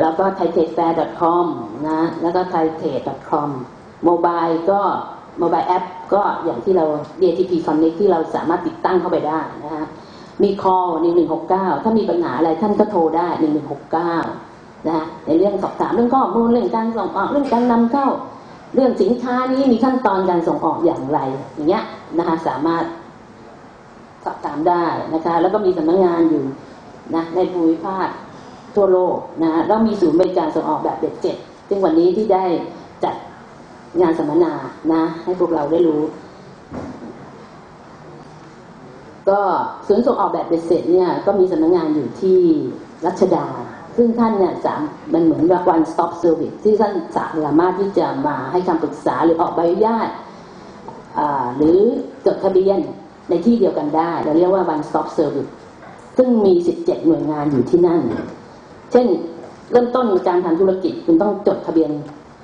แล้วก็ thaitradefair.com นะ แล้วก็ thaitrade.com โมบายก็โมบายแอปก็อย่างที่เรา DTP Connect ที่เราสามารถติดตั้งเข้าไปได้นะฮะมี call 1169 ถ้ามีปัญหาอะไรท่านก็โทรได้ 1169 นะฮะในเรื่องสอบถามเรื่องข้อมูลเรื่องการส่งออกเรื่องการนำเข้า เรื่องสินค้านี้มีขั้นตอนการส่งออกอย่างไร อย่างเงี้ยนะคะสามารถสอบถามได้นะคะ แล้วก็มีสำนักงานอยู่นะในภูมิภาค ทั่วโลกนะแล้วมีศูนย์บริการส่งออกแบบเด็ดเจ็ดซึ่งวันนี้ที่ได้จัดงานสัมมนานะ ให้พวกเราได้รู้ ก็ศูนย์ส่งออกแบบเบ็ดเสร็จเนี่ยก็มีสำนักงานอยู่ที่รัชดา ซึ่งท่านเนี่ยสามมันเหมือนกับ one stop service ที่ท่านสามารถที่จะมาให้คำปรึกษาหรือออกใบอนุญาตหรือจดทะเบียนในที่เดียวกันได้ เราเรียกว่า one stop service ซึ่งมี 17 หน่วยงานอยู่ที่นั่น เช่น เริ่มต้นการทำธุรกิจคุณต้องจดทะเบียน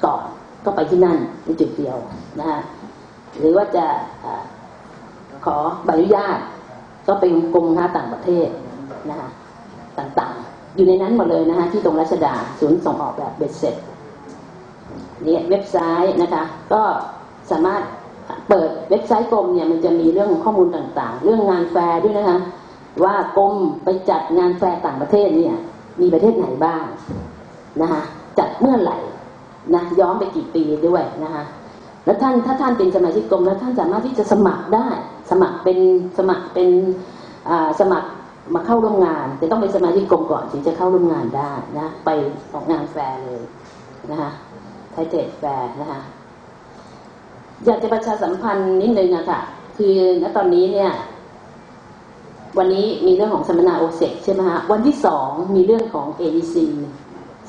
ก่อนก็ไปที่นั่นในจุดเดียวนะฮะหรือว่าจะอ่าขอใบอนุญาต ก็เป็นกรมค้าต่างประเทศนะคะต่างๆ อยู่ในนั้นหมดเลยนะคะที่ตรงรัชดาศูนย์ส่งออกแบบเบ็ดเสร็จเนี่ยเว็บไซต์นะคะ ก็สามารถเปิดเว็บไซต์กรมเนี่ยมันจะมีเรื่องของข้อมูลต่างๆ เรื่องงานแฟร์ด้วยนะคะ ว่ากรมไปจัดงานแฟร์ต่างประเทศเนี่ย มีประเทศไหนบ้างนะคะจัดเมื่อไหร่นะย้อนไปกี่ปีด้วยนะคะแล้วท่านถ้าท่านเป็นสมาชิกกรมแล้วท่านสามารถที่จะสมัครได้ สมัครเป็นสมัครเป็นอ่าสมัครมาเข้าร่วมงานแต่ต้องเป็นสมาชิกกรมก่อนถึงจะเข้าร่วมงานได้นะไปออกงานแฟร์เลยนะคะไทยเทรดแฟร์นะคะอยากจะประชาสัมพันธ์นิดนึงอะค่ะคือณตอนนี้เนี่ย วันนี้มีเรื่องของสัมมนาโอเซใช่ไหมฮะวันที่สองมีเรื่องของ AEC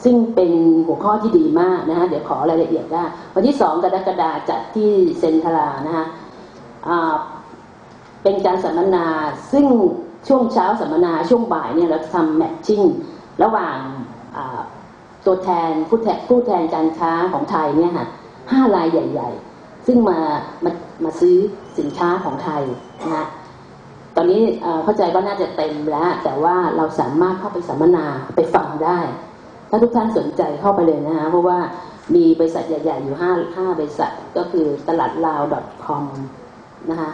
ซึ่งเป็นหัวข้อที่ดีมากนะฮะเดี๋ยวขอรายละเอียดได้ วันที่สองกรกฎาจัดที่เซนทรานะฮะเป็นการสัมมนาซึ่งช่วงเช้าสัมมนาช่วงบ่ายเนี่ยเราทำแมทชิ่งระหว่างตัวแทนผู้แทนผู้แทนการค้าของไทยเนี่ยฮะห้ารายใหญ่ ๆ ซึ่งมามามาซื้อสินค้าของไทยนะฮะ ตอนนี้เข้าใจว่าน่าจะเต็มแล้ว แต่ว่าเราสามารถเข้าไปสัมมนาไปฟังได้ ถ้าทุกท่านสนใจเข้าไปเลยนะคะเพราะว่ามีบริษัทใหญ่ ๆ อยู่ห้าห้าบริษัทก็คือตลาดลาว .com นะคะ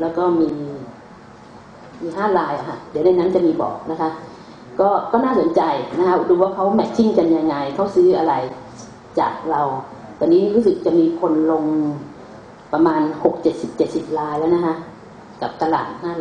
แล้วก็มีมีห้าลายค่ะ เดี๋ยวในนั้นจะมีบอกนะคะ ก็ก็น่าสนใจนะคะดูว่าเขาแมทชิ่งกันยังไงเขาซื้ออะไรจากเรา ตอนนี้รู้สึกจะมีคนลงประมาณหกเจ็ดสิบเจ็ดสิบลายแล้วนะคะ กับตลาดห้า